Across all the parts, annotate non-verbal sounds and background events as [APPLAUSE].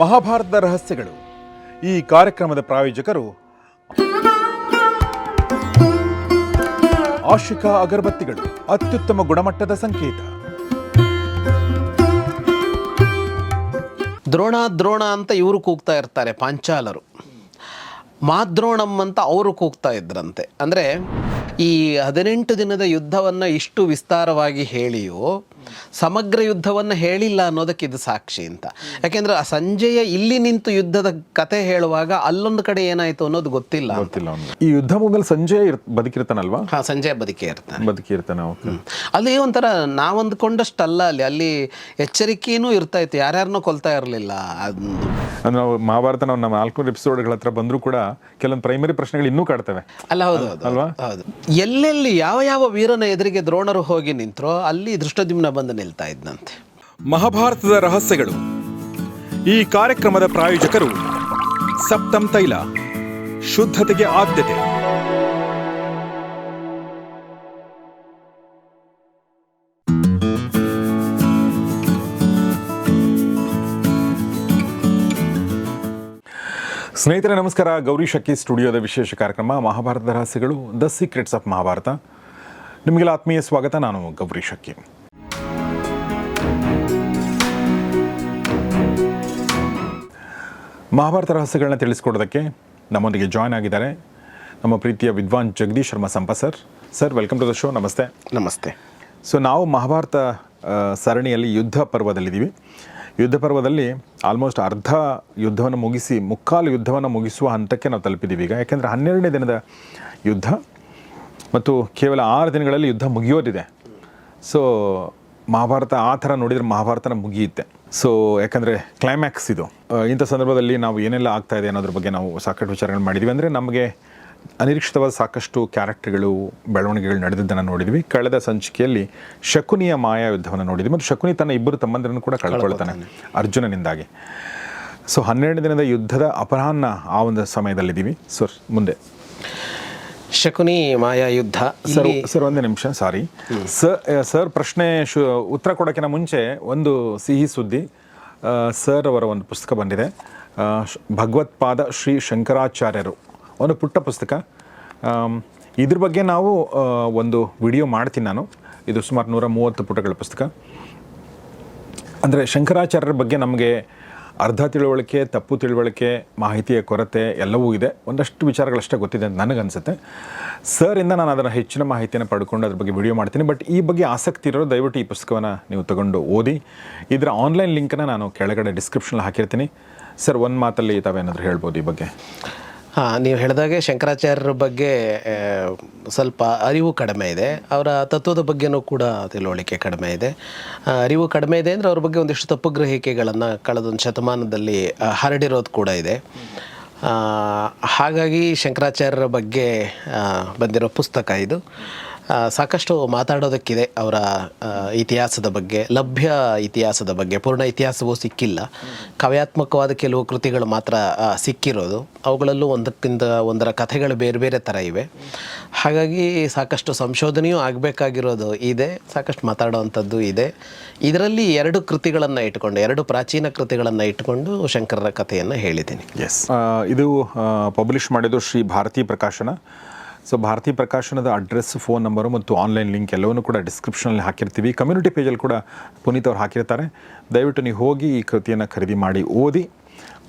ಮಹಾಭಾರತದ ರಹಸ್ಯಗಳು. ಈ ಕಾರ್ಯಕ್ರಮದ ಪ್ರಾಯೋಜಕರು ಆಶಿಕಾ ಅಗರಬತ್ತಿಗಳು, ಅತ್ಯುತ್ತಮ ಗುಣಮಟ್ಟದ ಸಂಕೇತ. ದ್ರೋಣ ದ್ರೋಣ ಅಂತ ಇವರು ಕೂಗ್ತಾ ಇರ್ತಾರೆ, ಪಾಂಚಾಲರು. ಮಾದ್ರೋಣಂ ಅಂತ ಅವರು ಕೂಗ್ತಾ ಇದ್ರಂತೆ. ಅಂದರೆ ಈ ಹದಿನೆಂಟು ದಿನದ ಯುದ್ಧವನ್ನು ಇಷ್ಟು ವಿಸ್ತಾರವಾಗಿ ಹೇಳಿಯೋ ಸಮಗ್ರ ಯುದ್ಧವನ್ನು ಹೇಳಿಲ್ಲ ಅನ್ನೋದಕ್ಕೆ ಇದು ಸಾಕ್ಷಿ ಅಂತ. ಯಾಕೆಂದ್ರೆ ಆ ಸಂಜೆಯ ಇಲ್ಲಿ ನಿಂತು ಯುದ್ಧದ ಕತೆ ಹೇಳುವಾಗ ಅಲ್ಲೊಂದು ಕಡೆ ಏನಾಯ್ತು ಅನ್ನೋದು ಗೊತ್ತಿಲ್ಲ. ಈ ಯುದ್ಧ ಮುಗಲ್ ಸಂಜೆ ಬದುಕಿರ್ತಾನಲ್ವಾ? ಹಾ ಸಂಜೆ ಬದುಕೇ ಇರ್ತಾನೆ. ಬದುಕಿರ್ತಾನೆ ಓಕೆ ಅಲ್ಲಿ ಒಂಥರ ನಾವಂದ್ಕೊಂಡಷ್ಟಲ್ಲ ಅಲ್ಲಿ. ಅಲ್ಲಿ ಎಚ್ಚರಿಕೆಯೂ ಇರ್ತಾ ಇತ್ತು. ಯಾರ್ಯಾರನ್ನೂ ಕೊಲ್ತಾ ಇರಲಿಲ್ಲ. ಅದು ಅಂದ್ರೆ ನಾವು ಮಹಾಭಾರತ ನಾವು ನಮ್ಮ ನಾಲ್ಕು ಎಪಿಸೋಡ್ಗಳ ಹತ್ರ ಬಂದರೂ ಕೂಡ ಕೆಲವೊಂದು ಪ್ರೈಮರಿ ಪ್ರಶ್ನೆಗಳು ಇನ್ನೂ ಕಾಡ್ತವೆ. ಅಲ್ಲ ಹೌದು ಹೌದು ಅಲ್ವಾ? ಹೌದು. ಎಲ್ಲೆಲ್ಲಿ ಯಾವ ಯಾವ ವೀರನ ಎದುರಿಗೆ ದ್ರೋಣರು ಹೋಗಿ ನಿಂತರೋ ಅಲ್ಲಿ ದೃಷ್ಟದ್ಯುಮ್ನ ಬಂದು ನಿಲ್ತಾ ಇದ್ದಂತೆ ಮಹಾಭಾರತದ ರಹಸ್ಯಗಳು. ಈ ಕಾರ್ಯಕ್ರಮದ ಪ್ರಾಯೋಜಕರು ಸಪ್ತಂ ತೈಲ ಶುದ್ಧತೆಗೆ ಆದ್ಯತೆ. ಸ್ನೇಹಿತರೆ ನಮಸ್ಕಾರ. ಗೌರಿ ಶಕ್ಕಿ ಸ್ಟುಡಿಯೋದ ವಿಶೇಷ ಕಾರ್ಯಕ್ರಮ ಮಹಾಭಾರತದ ರಹಸ್ಯಗಳು ದ ಸೀಕ್ರೆಟ್ಸ್ ಆಫ್ ಮಹಾಭಾರತ. ನಿಮಗೆಲ್ಲ ಆತ್ಮೀಯ ಸ್ವಾಗತ. ನಾನು ಗೌರಿ ಶಕ್ಕಿ ಮಹಾಭಾರತ ರಹಸ್ಯಗಳನ್ನ ತಿಳಿಸ್ಕೊಡೋದಕ್ಕೆ ನಮ್ಮೊಂದಿಗೆ ಜಾಯ್ನ್ ಆಗಿದ್ದಾರೆ. ನಮ್ಮ ಪ್ರೀತಿಯ ವಿದ್ವಾನ್ Jagadish Sharma ಸಂಪ sir sir welcome to the show ನಮಸ್ತೆ. ನಮಸ್ತೆ. ಸೊ ನಾವು ಮಹಾಭಾರತ ಸರಣಿಯಲ್ಲಿ ಯುದ್ಧ ಪರ್ವದಲ್ಲಿದ್ದೀವಿ. ಯುದ್ಧ ಪರ್ವದಲ್ಲಿ ಆಲ್ಮೋಸ್ಟ್ ಅರ್ಧ ಯುದ್ಧವನ್ನು ಮುಗಿಸಿ ಮುಕ್ಕಾಲು ಯುದ್ಧವನ್ನು ಮುಗಿಸುವ ಹಂತಕ್ಕೆ ನಾವು ತಲುಪಿದ್ದೀವಿ. ಈಗ ಯಾಕೆಂದರೆ ಹನ್ನೆರಡನೇ ದಿನದ ಯುದ್ಧ ಮತ್ತು ಕೇವಲ ಆರು ದಿನಗಳಲ್ಲಿ ಯುದ್ಧ ಮುಗಿಯೋದಿದೆ. ಸೊ ಮಹಾಭಾರತ ಆ ಥರ ನೋಡಿದರೆ ಮಹಾಭಾರತನ ಮುಗಿಯುತ್ತೆ. ಸೊ ಯಾಕಂದರೆ ಕ್ಲೈಮ್ಯಾಕ್ಸ್ ಇದು. ಇಂಥ ಸಂದರ್ಭದಲ್ಲಿ ನಾವು ಏನೆಲ್ಲ ಆಗ್ತಾ ಇದೆ ಅನ್ನೋದ್ರ ಬಗ್ಗೆ ನಾವು ಸಾಕಷ್ಟು ವಿಚಾರಗಳು ಮಾಡಿದ್ವಿ. ಅಂದರೆ ನಮಗೆ ಅನಿರೀಕ್ಷಿತವಾದ ಸಾಕಷ್ಟು ಕ್ಯಾರೆಕ್ಟರ್ಗಳು ಬೆಳವಣಿಗೆಗಳು ನಡೆದಿದ್ದನ್ನು ನೋಡಿದ್ವಿ. ಕಳೆದ ಸಂಚಿಕೆಯಲ್ಲಿ ಶಕುನಿಯ ಮಾಯಾ ಯುದ್ಧವನ್ನು ನೋಡಿದ್ವಿ. ಮತ್ತು ಶಕುನಿ ತನ್ನ ಇಬ್ಬರು ತಮ್ಮಂದಿರನ್ನು ಕೂಡ ಕಳ್ಕೊಳ್ತಾನೆ ಅರ್ಜುನನಿಂದಾಗಿ. ಸೊ ಹನ್ನೆರಡು ದಿನದ ಯುದ್ಧದ ಅಪರಾಹ್ನ ಆ ಒಂದು ಸಮಯದಲ್ಲಿದ್ದೀವಿ. ಸೊ ಮುಂದೆ. ಶಕುನಿ ಮಾಯಾ ಯುದ್ಧ ಸರ್ ಸರ್ ಒಂದೇ ನಿಮಿಷ ಸಾರಿ. ಸರ್ ಸರ್ ಪ್ರಶ್ನೆ ಶು ಉತ್ತರ ಕೊಡೋಕ್ಕಿಂತ ಮುಂಚೆ ಒಂದು ಸಿಹಿ ಸುದ್ದಿ ಸರ್ ಅವರ ಒಂದು ಪುಸ್ತಕ ಬಂದಿದೆ. ಭಗವತ್ಪಾದ ಶ್ರೀ ಶಂಕರಾಚಾರ್ಯರು. ಒಂದು ಪುಟ್ಟ ಪುಸ್ತಕ. ಇದ್ರ ಬಗ್ಗೆ ನಾವು ಒಂದು ವಿಡಿಯೋ ಮಾಡ್ತೀನಿ ನಾನು. ಇದು ಸುಮಾರು ನೂರ ಮೂವತ್ತು ಪುಟಗಳ ಪುಸ್ತಕ. ಅಂದರೆ ಶಂಕರಾಚಾರ್ಯರ ಬಗ್ಗೆ ನಮಗೆ ಅರ್ಧ ತಿಳುವಳಿಕೆ, ತಪ್ಪು ತಿಳುವಳಿಕೆ, ಮಾಹಿತಿಯ ಕೊರತೆ ಎಲ್ಲವೂ ಇದೆ. ಒಂದಷ್ಟು ವಿಚಾರಗಳಷ್ಟೇ ಗೊತ್ತಿದೆ ಅಂತ ನನಗನ್ಸುತ್ತೆ. ಸರಿಂದ ನಾನು ಅದನ್ನು ಹೆಚ್ಚಿನ ಮಾಹಿತಿಯನ್ನು ಪಡ್ಕೊಂಡು ಅದ್ರ ಬಗ್ಗೆ ವಿಡಿಯೋ ಮಾಡ್ತೀನಿ. ಬಟ್ ಈ ಬಗ್ಗೆ ಆಸಕ್ತಿ ಇರೋರು ದಯವಿಟ್ಟು ಈ ಪುಸ್ತಕವನ್ನು ನೀವು ತಗೊಂಡು ಓದಿ. ಇದರ ಆನ್ಲೈನ್ ಲಿಂಕನ್ನು ನಾನು ಕೆಳಗಡೆ ಡಿಸ್ಕ್ರಿಪ್ಷನಲ್ಲಿ ಹಾಕಿರ್ತೀನಿ. ಸರ್ ಒಂದು ಮಾತಲ್ಲಿ ತಾವೇನಾದರೂ ಹೇಳ್ಬೋದು ಈ ಬಗ್ಗೆ? ಹಾಂ, ನೀವು ಹೇಳಿದಾಗೆ ಶಂಕರಾಚಾರ್ಯರ ಬಗ್ಗೆ ಸ್ವಲ್ಪ ಅರಿವು ಕಡಿಮೆ ಇದೆ. ಅವರ ತತ್ವದ ಬಗ್ಗೆನೂ ಕೂಡ ತಿಳುವಳಿಕೆ ಕಡಿಮೆ ಇದೆ. ಅರಿವು ಕಡಿಮೆ ಇದೆ ಅಂದರೆ ಅವ್ರ ಬಗ್ಗೆ ಒಂದಿಷ್ಟು ತಪ್ಪು ಗ್ರಹಿಕೆಗಳನ್ನು ಕಳೆದೊಂದು ಶತಮಾನದಲ್ಲಿ ಹರಡಿರೋದು ಕೂಡ ಇದೆ. ಹಾಗಾಗಿ ಶಂಕರಾಚಾರ್ಯರ ಬಗ್ಗೆ ಬಂದಿರೋ ಪುಸ್ತಕ ಇದು. ಸಾಕಷ್ಟು ಮಾತಾಡೋದಕ್ಕಿದೆ ಅವರ ಇತಿಹಾಸದ ಬಗ್ಗೆ, ಲಭ್ಯ ಇತಿಹಾಸದ ಬಗ್ಗೆ, ಪೂರ್ಣ ಇತಿಹಾಸವೂ ಸಿಕ್ಕಿಲ್ಲ. ಕಾವ್ಯಾತ್ಮಕವಾದ ಕೆಲವು ಕೃತಿಗಳು ಮಾತ್ರ ಸಿಕ್ಕಿರೋದು. ಅವುಗಳಲ್ಲೂ ಒಂದಕ್ಕಿಂತ ಒಂದರ ಕಥೆಗಳು ಬೇರೆ ಬೇರೆ ಥರ ಇವೆ. ಹಾಗಾಗಿ ಸಾಕಷ್ಟು ಸಂಶೋಧನೆಯೂ ಆಗಬೇಕಾಗಿರೋದು ಇದೆ, ಸಾಕಷ್ಟು ಮಾತಾಡುವಂಥದ್ದು ಇದೆ. ಇದರಲ್ಲಿ ಎರಡು ಕೃತಿಗಳನ್ನು ಇಟ್ಕೊಂಡು, ಎರಡು ಪ್ರಾಚೀನ ಕೃತಿಗಳನ್ನು ಇಟ್ಕೊಂಡು ಶಂಕರರ ಕಥೆಯನ್ನು ಹೇಳಿದ್ದೀನಿ. ಎಸ್ ಇದು ಪಬ್ಲಿಷ್ ಮಾಡಿದ್ದು ಶ್ರೀ ಭಾರತಿ ಪ್ರಕಾಶನ. ಸೊ ಭಾರತಿ ಪ್ರಕಾಶನದ ಅಡ್ರೆಸ್ ಫೋನ್ ನಂಬರು ಮತ್ತು ಆನ್ಲೈನ್ ಲಿಂಕ್ ಎಲ್ಲವನ್ನೂ ಕೂಡ ಡಿಸ್ಕ್ರಿಪ್ಷನಲ್ಲಿ ಹಾಕಿರ್ತೀವಿ. ಕಮ್ಯುನಿಟಿ ಪೇಜಲ್ಲಿ ಕೂಡ ಪುನೀತ್ ಅವ್ರು ಹಾಕಿರ್ತಾರೆ. ದಯವಿಟ್ಟು ನೀವು ಹೋಗಿ ಈ ಕೃತಿಯನ್ನು ಖರೀದಿ ಮಾಡಿ, ಓದಿ.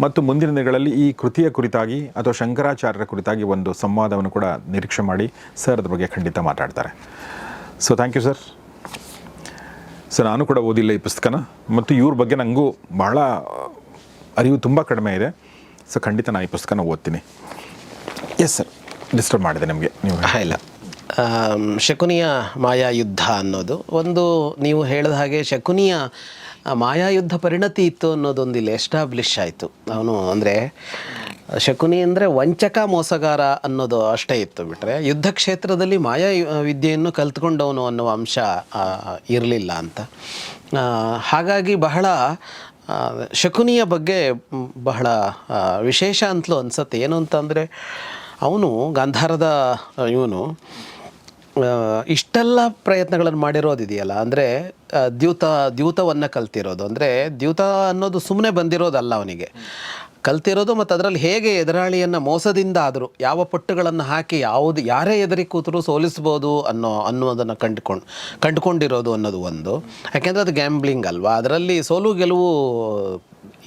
ಮತ್ತು ಮುಂದಿನ ದಿನಗಳಲ್ಲಿ ಈ ಕೃತಿಯ ಕುರಿತಾಗಿ ಅಥವಾ ಶಂಕರಾಚಾರ್ಯರ ಕುರಿತಾಗಿ ಒಂದು ಸಂವಾದವನ್ನು ಕೂಡ ನಿರೀಕ್ಷೆ ಮಾಡಿ ಸರ್ ಅದ್ರ ಬಗ್ಗೆ ಖಂಡಿತ ಮಾತಾಡ್ತಾರೆ. So thank you sir so ನಾನು ಕೂಡ ಓದಿಲ್ಲ ಈ ಪುಸ್ತಕನ. ಮತ್ತು ಇವ್ರ ಬಗ್ಗೆ ನನಗೂ ಭಾಳ ಅರಿವು ತುಂಬ ಕಡಿಮೆ ಇದೆ. ಸೊ ಖಂಡಿತ ನಾನು ಈ ಪುಸ್ತಕನ ಓದ್ತೀನಿ. ಎಸ್ ಸರ್ ಡಿಸ್ಟರ್ಬ್ ಮಾಡಿದೆ ನಿಮಗೆ, ನೀವು ಇಲ್ಲ. ಶಕುನಿಯ ಮಾಯಾ ಯುದ್ಧ ಅನ್ನೋದು ಒಂದು ನೀವು ಹೇಳಿದ ಹಾಗೆ ಶಕುನಿಯ ಮಾಯಾ ಯುದ್ಧ ಪರಿಣತಿ ಇತ್ತು ಅನ್ನೋದೊಂದು ಇಲ್ಲಿ ಎಸ್ಟಾಬ್ಲಿಷ್ ಆಯಿತು. ಅವನು ಅಂದರೆ, ಶಕುನಿ ಅಂದರೆ ವಂಚಕ ಮೋಸಗಾರ ಅನ್ನೋದು ಅಷ್ಟೇ ಇತ್ತು ಬಿಟ್ಟರೆ ಯುದ್ಧ ಕ್ಷೇತ್ರದಲ್ಲಿ ಮಾಯಾ ವಿದ್ಯೆಯನ್ನು ಕಲ್ತ್ಕೊಂಡವನು ಅನ್ನುವ ಅಂಶ ಇರಲಿಲ್ಲ ಅಂತ. ಹಾಗಾಗಿ ಬಹಳ ಶಕುನಿಯ ಬಗ್ಗೆ ಬಹಳ ವಿಶೇಷ ಅಂತಲೂ ಅನ್ಸುತ್ತೆ. ಏನು ಅಂತಂದರೆ ಅವನು ಗಾಂಧಾರದ ಇವನು ಇಷ್ಟೆಲ್ಲ ಪ್ರಯತ್ನಗಳನ್ನು ಮಾಡಿರೋದಿದೆಯಲ್ಲ ಅಂದರೆ ದ್ಯೂತ, ದ್ಯೂತವನ್ನು ಕಲ್ತಿರೋದು. ಅಂದರೆ, ದ್ಯೂತ ಅನ್ನೋದು ಸುಮ್ಮನೆ ಬಂದಿರೋದಲ್ಲ ಅವನಿಗೆ. ಕಲ್ತಿರೋದು ಮತ್ತು ಅದರಲ್ಲಿ ಹೇಗೆ ಎದುರಾಳಿಯನ್ನು ಮೋಸದಿಂದ ಆದರೂ ಯಾವ ಪಟ್ಟುಗಳನ್ನು ಹಾಕಿ ಯಾವುದು, ಯಾರೇ ಎದುರಿ ಕೂತರೂ ಸೋಲಿಸ್ಬೋದು ಅನ್ನೋ, ಅನ್ನೋದನ್ನು ಕಂಡುಕೊಂಡು, ಕಂಡುಕೊಂಡಿರೋದು ಅನ್ನೋದು ಒಂದು. ಯಾಕೆಂದರೆ ಅದು ಗ್ಯಾಂಬ್ಲಿಂಗ್ ಅಲ್ವಾ? ಅದರಲ್ಲಿ ಸೋಲು ಗೆಲುವು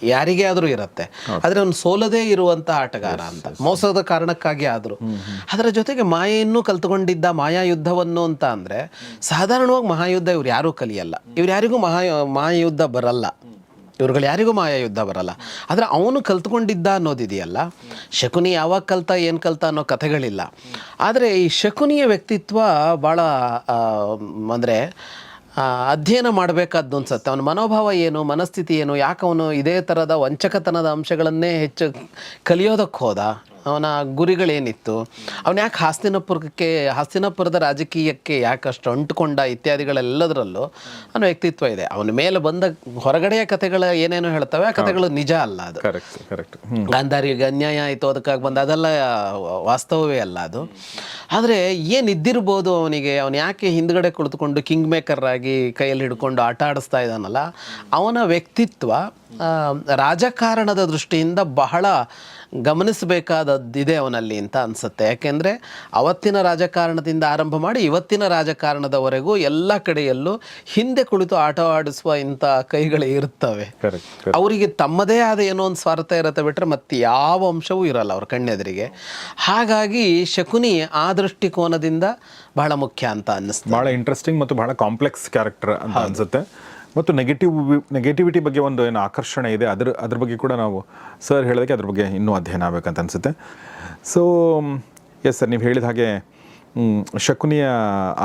ಯಾರಿಗೇ ಆದರೂ ಇರುತ್ತೆ. ಆದರೆ ಅವನು ಸೋಲದೇ ಇರುವಂಥ ಆಟಗಾರ ಅಂತ. ಮೋಸದ ಕಾರಣಕ್ಕಾಗಿ ಆದರೂ. ಅದರ ಜೊತೆಗೆ ಮಾಯೆಯನ್ನು ಕಲ್ತುಕೊಂಡಿದ್ದ ಮಾಯಾ ಯುದ್ಧವನ್ನು ಅಂತ ಅಂದರೆ ಸಾಧಾರಣವಾಗಿ ಮಹಾಯುದ್ಧ ಇವ್ರು ಯಾರೂ ಕಲಿಯಲ್ಲ. ಇವ್ರು ಯಾರಿಗೂ ಮಹಾ ಮಹಾಯುದ್ಧ ಬರಲ್ಲ. ಇವ್ರುಗಳು ಯಾರಿಗೂ ಮಾಯಾ ಯುದ್ಧ ಬರಲ್ಲ. ಆದರೆ ಅವನು ಕಲ್ತ್ಕೊಂಡಿದ್ದ ಅನ್ನೋದಿದೆಯಲ್ಲ. ಶಕುನಿ ಯಾವಾಗ ಕಲ್ತ ಏನು ಕಲ್ತ ಅನ್ನೋ ಕಥೆಗಳಿಲ್ಲ. ಆದರೆ ಈ ಶಕುನಿಯ ವ್ಯಕ್ತಿತ್ವ ಭಾಳ ಅಂದರೆ ಅಧ್ಯಯನ ಮಾಡಬೇಕಾದ್ದು ಅನ್ಸುತ್ತೆ. ಅವನ ಮನೋಭಾವ ಏನು, ಮನಸ್ಥಿತಿ ಏನು, ಯಾಕೆ ಅವನು ಇದೇ ಥರದ ವಂಚಕತನದ ಅಂಶಗಳನ್ನೇ ಹೆಚ್ಚು ಕಲಿಯೋದಕ್ಕೆ ಹೋದ? ಅವನ ಗುರಿಗಳೇನಿತ್ತು? ಅವನು ಯಾಕೆ ಹಾಸ್ತಿನಪುರಕ್ಕೆ ಹಾಸ್ತಿನಪುರದ ರಾಜಕೀಯಕ್ಕೆ ಯಾಕೆ ಅಷ್ಟು ಅಂಟುಕೊಂಡ ಇತ್ಯಾದಿಗಳೆಲ್ಲದರಲ್ಲೂ ಅವನ ವ್ಯಕ್ತಿತ್ವ ಇದೆ. ಅವನ ಮೇಲೆ ಬಂದ ಹೊರಗಡೆಯ ಕಥೆಗಳ ಏನೇನು ಹೇಳ್ತವೆ ಆ ಕಥೆಗಳು ನಿಜ ಅಲ್ಲ ಅದು. ಕರೆಕ್ಟ್ ಕರೆಕ್ಟ್ ಗಾಂಧಾರಿಗೆ ಅನ್ಯಾಯ ಆಯಿತು ಅದಕ್ಕಾಗಿ ಬಂದ ಅದೆಲ್ಲ ವಾಸ್ತವವೇ ಅಲ್ಲ ಅದು. ಆದರೆ ಏನು ಇದ್ದಿರ್ಬೋದು ಅವನಿಗೆ ಅವನು ಯಾಕೆ ಹಿಂದ್ಗಡೆ ಕುಳಿತುಕೊಂಡು ಕಿಂಗ್ ಮೇಕರ್ ಆಗಿ ಕೈಯಲ್ಲಿ ಹಿಡ್ಕೊಂಡು ಆಟ ಆಡಿಸ್ತಾ ಇದ್ದಾನಲ್ಲ ಅವನ ವ್ಯಕ್ತಿತ್ವ ರಾಜಕಾರಣದ ದೃಷ್ಟಿಯಿಂದ ಬಹಳ ಗಮನಿಸಬೇಕಾದದ್ದಿದೆ ಅವನಲ್ಲಿ ಅಂತ ಅನಿಸುತ್ತೆ. ಯಾಕೆಂದರೆ ಅವತ್ತಿನ ರಾಜಕಾರಣದಿಂದ ಆರಂಭ ಮಾಡಿ ಇವತ್ತಿನ ರಾಜಕಾರಣದವರೆಗೂ ಎಲ್ಲ ಕಡೆಯಲ್ಲೂ ಹಿಂದೆ ಕುಳಿತು ಆಟ ಆಡಿಸುವ ಇಂಥ ಕೈಗಳೇ ಇರುತ್ತವೆ. ಅವರಿಗೆ ತಮ್ಮದೇ ಆದ ಏನೋ ಒಂದು ಸ್ವಾರ್ಥ ಇರುತ್ತೆ ಬಿಟ್ಟರೆ ಮತ್ತೆ ಯಾವ ಅಂಶವೂ ಇರಲ್ಲ ಅವ್ರ ಕಣ್ಣೆದರಿಗೆ. ಹಾಗಾಗಿ ಶಕುನಿ ಆ ದೃಷ್ಟಿಕೋನದಿಂದ ಬಹಳ ಮುಖ್ಯ ಅಂತ ಅನ್ನಿಸ್ತು ಬಹಳ ಇಂಟ್ರೆಸ್ಟಿಂಗ್ ಮತ್ತು ಬಹಳ ಕಾಂಪ್ಲೆಕ್ಸ್ ಕ್ಯಾರೆಕ್ಟರ್ ಅಂತ ಅನ್ಸುತ್ತೆ. ಮತ್ತು ನೆಗೆಟಿವ್ ನೆಗೆಟಿವಿಟಿ ಬಗ್ಗೆ ಒಂದು ಏನು ಆಕರ್ಷಣೆ ಇದೆ. ಅದ್ರ ಅದ್ರ ಬಗ್ಗೆ ಕೂಡ ನಾವು ಸರ್ ಹೇಳೋದಕ್ಕೆ ಅದ್ರ ಬಗ್ಗೆ ಇನ್ನೂ ಅಧ್ಯಯನ ಆಗಬೇಕಂತ ಅನಿಸುತ್ತೆ. ಸೊ ಎಸ್ ಸರ್ ನೀವು ಹೇಳಿದ ಹಾಗೆ ಶಕುನಿಯ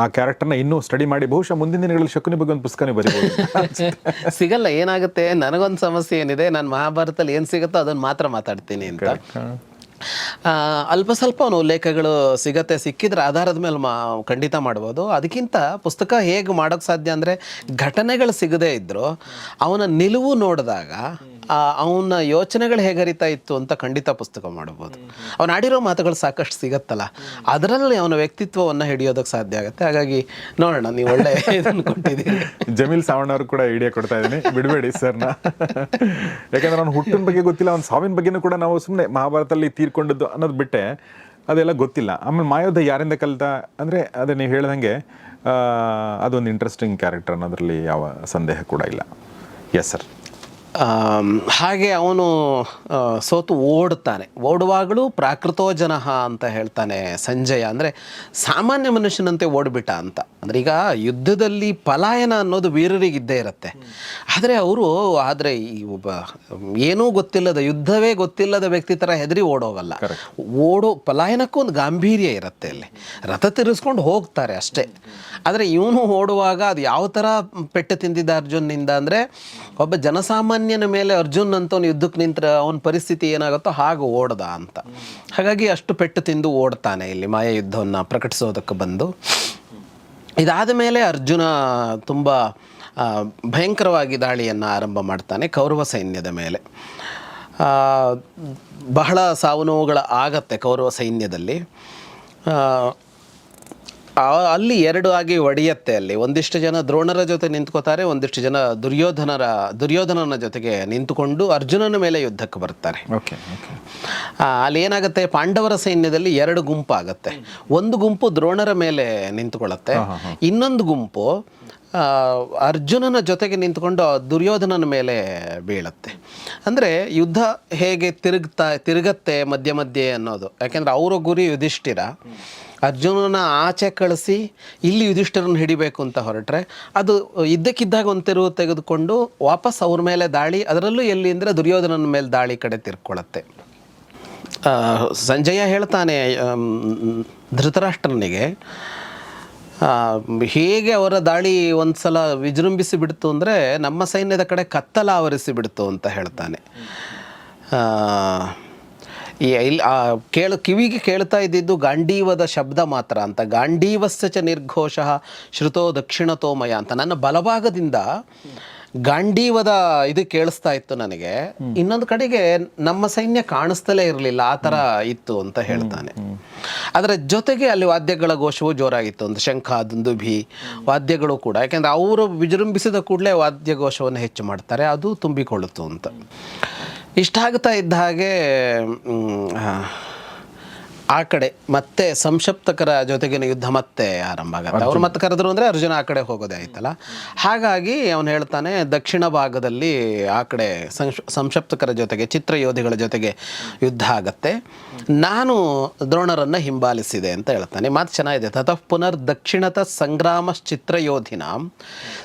ಆ ಕ್ಯಾರೆಕ್ಟರ್ನ ಇನ್ನೂ ಸ್ಟಡಿ ಮಾಡಿ ಬಹುಶಃ ಮುಂದಿನ ದಿನಗಳಲ್ಲಿ ಶಕುನಿ ಬಗ್ಗೆ ಒಂದು ಪುಸ್ತಕನೇ ಬರೀಬೋದು [LAUGHS] ಸಿಗಲ್ಲ ಏನಾಗುತ್ತೆ? ನನಗೊಂದು ಸಮಸ್ಯೆ ಏನಿದೆ? ನಾನು ಮಹಾಭಾರತದಲ್ಲಿ ಏನು ಸಿಗುತ್ತೋ ಅದನ್ನು ಮಾತ್ರ ಮಾತಾಡ್ತೀನಿ ಅಂತ. ಅಲ್ಪ ಸ್ವಲ್ಪ ಉಲ್ಲೇಖಗಳು ಸಿಗತ್ತೆ, ಸಿಕ್ಕಿದ್ರೆ ಆಧಾರದ ಮೇಲೆ ಮಾ, ಖಂಡಿತ ಮಾಡ್ಬೋದು. ಅದಕ್ಕಿಂತ ಪುಸ್ತಕ ಹೇಗೆ ಮಾಡೋಕ್ಕೆ ಸಾಧ್ಯ ಅಂದರೆ ಘಟನೆಗಳು ಸಿಗದೇ ಇದ್ದರೂ ಅವನ ನಿಲುವು ನೋಡಿದಾಗ ಅವನ ಯೋಚನೆಗಳು ಹೇಗೆ ಹರಿತಾ ಇತ್ತು ಅಂತ ಖಂಡಿತ ಪುಸ್ತಕ ಮಾಡ್ಬೋದು ಅವನು ಆಡಿರೋ ಮಾತುಗಳು ಸಾಕಷ್ಟು ಸಿಗತ್ತಲ್ಲ. ಅದರಲ್ಲಿ ಅವನ ವ್ಯಕ್ತಿತ್ವವನ್ನು ಹಿಡಿಯೋದಕ್ಕೆ ಸಾಧ್ಯ ಆಗುತ್ತೆ. ಹಾಗಾಗಿ ನೋಡೋಣ, ನೀವು ಒಳ್ಳೆ ಇದನ್ನು ಕೊಟ್ಟಿದ್ದೀರಿ. ಜಮೀಲ್ ಸಾವಣ್ಣ ಅವರು ಕೂಡ ಐಡಿಯಾ ಕೊಡ್ತಾ ಇದ್ದೀನಿ. ಬಿಡಬೇಡಿ ಸರ್ನ. ಯಾಕಂದ್ರೆ ಅವ್ನು ಹುಟ್ಟಿನ ಬಗ್ಗೆ ಗೊತ್ತಿಲ್ಲ, ಅವ್ನ ಸಾವಿನ ಬಗ್ಗೆನೂ ಕೂಡ ನಾವು ಸುಮ್ಮನೆ ಮಹಾಭಾರತದಲ್ಲಿ ತೀರ್ಕೊಂಡದ್ದು ಅನ್ನೋದು ಬಿಟ್ಟೆ, ಅದೆಲ್ಲ ಗೊತ್ತಿಲ್ಲ. ಆಮೇಲೆ ಮಾಯೋಧ ಯಾರಿಂದ ಕಲಿತ, ಅಂದರೆ ಅದೇ ನೀವು ಹೇಳ್ದಂಗೆ ಅದೊಂದು ಇಂಟ್ರೆಸ್ಟಿಂಗ್ ಕ್ಯಾರೆಕ್ಟರ್ ಅನ್ನೋದ್ರಲ್ಲಿ ಯಾವ ಸಂದೇಹ ಕೂಡ ಇಲ್ಲ. ಎಸ್ ಸರ್ ಹಾಗೆ ಅವನು ಸೋತು ಓಡ್ತಾನೆ ಓಡುವಾಗಲೂ ಪ್ರಾಕೃತೋ ಜನಃ ಅಂತ ಹೇಳ್ತಾನೆ ಸಂಜಯ. ಅಂದರೆ ಸಾಮಾನ್ಯ ಮನುಷ್ಯನಂತೆ ಓಡ್ಬಿಟ್ಟ ಅಂತ. ಅಂದರೆ ಈಗ ಯುದ್ಧದಲ್ಲಿ ಪಲಾಯನ ಅನ್ನೋದು ವೀರರಿಗಿದ್ದೇ ಇರುತ್ತೆ. ಆದರೆ ಅವರು ಆದರೆ ಈ ಒಬ್ಬ ಏನೂ ಗೊತ್ತಿಲ್ಲದ ಯುದ್ಧವೇ ಗೊತ್ತಿಲ್ಲದ ವ್ಯಕ್ತಿ ಥರ ಹೆದರಿ ಓಡೋಗಲ್ಲ. ಓಡೋ ಪಲಾಯನಕ್ಕೂ ಒಂದು ಗಾಂಭೀರ್ಯ ಇರುತ್ತೆ ಅಲ್ಲಿ. ರಥ ತಿರುಸ್ಕೊಂಡು ಹೋಗ್ತಾರೆ ಅಷ್ಟೇ. ಆದರೆ ಇವನು ಓಡುವಾಗ ಅದು ಯಾವ ಥರ ಪೆಟ್ಟು ತಿಂದಿದ್ದ ಅರ್ಜುನ್ನಿಂದ ಅಂದರೆ ಒಬ್ಬ ಜನಸಾಮಾನ್ಯನ ಮೇಲೆ ಅರ್ಜುನ್ ಅಂತವನು ಯುದ್ಧಕ್ಕೆ ನಿಂತ್ರ ಅವನ ಪರಿಸ್ಥಿತಿ ಏನಾಗುತ್ತೋ ಹಾಗೆ ಓಡದ ಅಂತ. ಹಾಗಾಗಿ ಅಷ್ಟು ಪೆಟ್ಟು ತಿಂದು ಓಡ್ತಾನೆ ಇಲ್ಲಿ ಮಾಯ ಯುದ್ಧವನ್ನು ಪ್ರಕಟಿಸೋದಕ್ಕೆ ಬಂದು. ಇದಾದ ಮೇಲೆ ಅರ್ಜುನ ತುಂಬ ಭಯಂಕರವಾಗಿ ದಾಳಿಯನ್ನು ಆರಂಭ ಮಾಡ್ತಾನೆ ಕೌರವ ಸೈನ್ಯದ ಮೇಲೆ. ಬಹಳ ಸಾವು ನೋವುಗಳ ಆಗತ್ತೆ ಕೌರವ ಸೈನ್ಯದಲ್ಲಿ. ಅಲ್ಲಿ ಎರಡು ಆಗಿ ಒಡೆಯತ್ತೆ ಅಲ್ಲಿ. ಒಂದಿಷ್ಟು ಜನ ದ್ರೋಣರ ಜೊತೆ ನಿಂತ್ಕೋತಾರೆ ಒಂದಿಷ್ಟು ಜನ ದುರ್ಯೋಧನರ ದುರ್ಯೋಧನನ ಜೊತೆಗೆ ನಿಂತುಕೊಂಡು ಅರ್ಜುನನ ಮೇಲೆ ಯುದ್ಧಕ್ಕೆ ಬರ್ತಾರೆ. ಓಕೆ ಅಲ್ಲಿ ಏನಾಗುತ್ತೆ ಪಾಂಡವರ ಸೈನ್ಯದಲ್ಲಿ ಎರಡು ಗುಂಪು ಆಗುತ್ತೆ. ಒಂದು ಗುಂಪು ದ್ರೋಣರ ಮೇಲೆ ನಿಂತುಕೊಳ್ಳುತ್ತೆ ಇನ್ನೊಂದು ಗುಂಪು ಅರ್ಜುನನ ಜೊತೆಗೆ ನಿಂತ್ಕೊಂಡು ದುರ್ಯೋಧನನ ಮೇಲೆ ಬೀಳುತ್ತೆ. ಅಂದರೆ ಯುದ್ಧ ಹೇಗೆ ತಿರುಗ್ತಾ ತಿರುಗತ್ತೆ ಮಧ್ಯ ಮಧ್ಯೆ ಅನ್ನೋದು. ಯಾಕೆಂದರೆ ಅವರ ಗುರಿ ಯುಧಿಷ್ಠಿರ. ಅರ್ಜುನನ ಆಚೆ ಕಳಿಸಿ ಇಲ್ಲಿ ಯುಧಿಷ್ಠರನ್ನು ಹಿಡಿಬೇಕು ಅಂತ ಹೊರಟ್ರೆ, ಅದು ಇದ್ದಕ್ಕಿದ್ದಾಗ ಒಂದು ತಿರುವು ತೆಗೆದುಕೊಂಡು ವಾಪಸ್ ಅವ್ರ ಮೇಲೆ ದಾಳಿ, ಅದರಲ್ಲೂ ಎಲ್ಲಿ ಅಂದರೆ ದುರ್ಯೋಧನನ ಮೇಲೆ ದಾಳಿ ಕಡೆ ತಿರ್ಕೊಳ್ಳುತ್ತೆ. ಸಂಜಯ ಹೇಳ್ತಾನೆ ಧೃತರಾಷ್ಟ್ರನಿಗೆ ಹೇಗೆ ಅವರ ದಾಳಿ ಒಂದು ಸಲ ವಿಜೃಂಭಿಸಿ ಬಿಡ್ತು ಅಂದರೆ ನಮ್ಮ ಸೈನ್ಯದ ಕಡೆ ಕತ್ತಲ ಆವರಿಸಿ ಬಿಡ್ತು ಅಂತ ಹೇಳ್ತಾನೆ. ಈ ಇಲ್ಲಿ ಕೇಳು ಕಿವಿಗೆ ಕೇಳ್ತಾ ಇದ್ದಿದ್ದು ಗಾಂಡೀವದ ಶಬ್ದ ಮಾತ್ರ ಅಂತ. ಗಾಂಡೀವಸ್ಯ ಚ ನಿರ್ಘೋಷ ಶ್ರುತೋ ದಕ್ಷಿಣತೋಮಯ ಅಂತ. ನನ್ನ ಬಲಭಾಗದಿಂದ ಗಾಂಡೀವದ ಇದು ಕೇಳಿಸ್ತಾ ಇತ್ತು ನನಗೆ. ಇನ್ನೊಂದು ಕಡೆಗೆ ನಮ್ಮ ಸೈನ್ಯ ಕಾಣಿಸ್ತಲೇ ಇರಲಿಲ್ಲ ಆ ಥರ ಇತ್ತು ಅಂತ ಹೇಳ್ತಾನೆ. ಅದರ ಜೊತೆಗೆ ಅಲ್ಲಿ ವಾದ್ಯಗಳ ಘೋಷವು ಜೋರಾಗಿತ್ತು ಒಂದು ಶಂಖ ದುಂದುಭಿ ವಾದ್ಯಗಳು ಕೂಡ. ಯಾಕೆಂದ್ರೆ ಅವರು ವಿಜೃಂಭಿಸಿದ ಕೂಡಲೇ ವಾದ್ಯ ಘೋಷವನ್ನು ಹೆಚ್ಚು ಮಾಡ್ತಾರೆ ಅದು ತುಂಬಿಕೊಳ್ಳುತ್ತು ಅಂತ. ಇಷ್ಟಾಗ್ತಾ ಇದ್ದ ಹಾಗೆ ಆ, ಕಡೆ ಮತ್ತೆ ಸಂಕ್ಷಪ್ತಕರ ಜೊತೆಗಿನ ಯುದ್ಧ ಮತ್ತೆ ಆರಂಭ ಆಗುತ್ತೆ. ಅವ್ರು ಮತ್ತೆ ಕರೆದ್ರು ಅಂದರೆ ಅರ್ಜುನ ಆ ಕಡೆ ಹೋಗೋದೇ ಆಯ್ತಲ್ಲ. ಹಾಗಾಗಿ ಅವನು ಹೇಳ್ತಾನೆ ದಕ್ಷಿಣ ಭಾಗದಲ್ಲಿ ಆ ಕಡೆ ಸಂಶ್ ಸಂಶಪ್ತಕರ ಜೊತೆಗೆ ಚಿತ್ರಯೋಧಿಗಳ ಜೊತೆಗೆ ಯುದ್ಧ ಆಗತ್ತೆ. ನಾನು ದ್ರೋಣರನ್ನು ಹಿಂಬಾಲಿಸಿದೆ ಅಂತ ಹೇಳ್ತಾನೆ. ಮಾತು ಚೆನ್ನಾಗಿದೆ. ತತಃ ಪುನರ್ ದಕ್ಷಿಣತ ಸಂಗ್ರಾಮ ಚಿತ್ರಯೋಧಿನ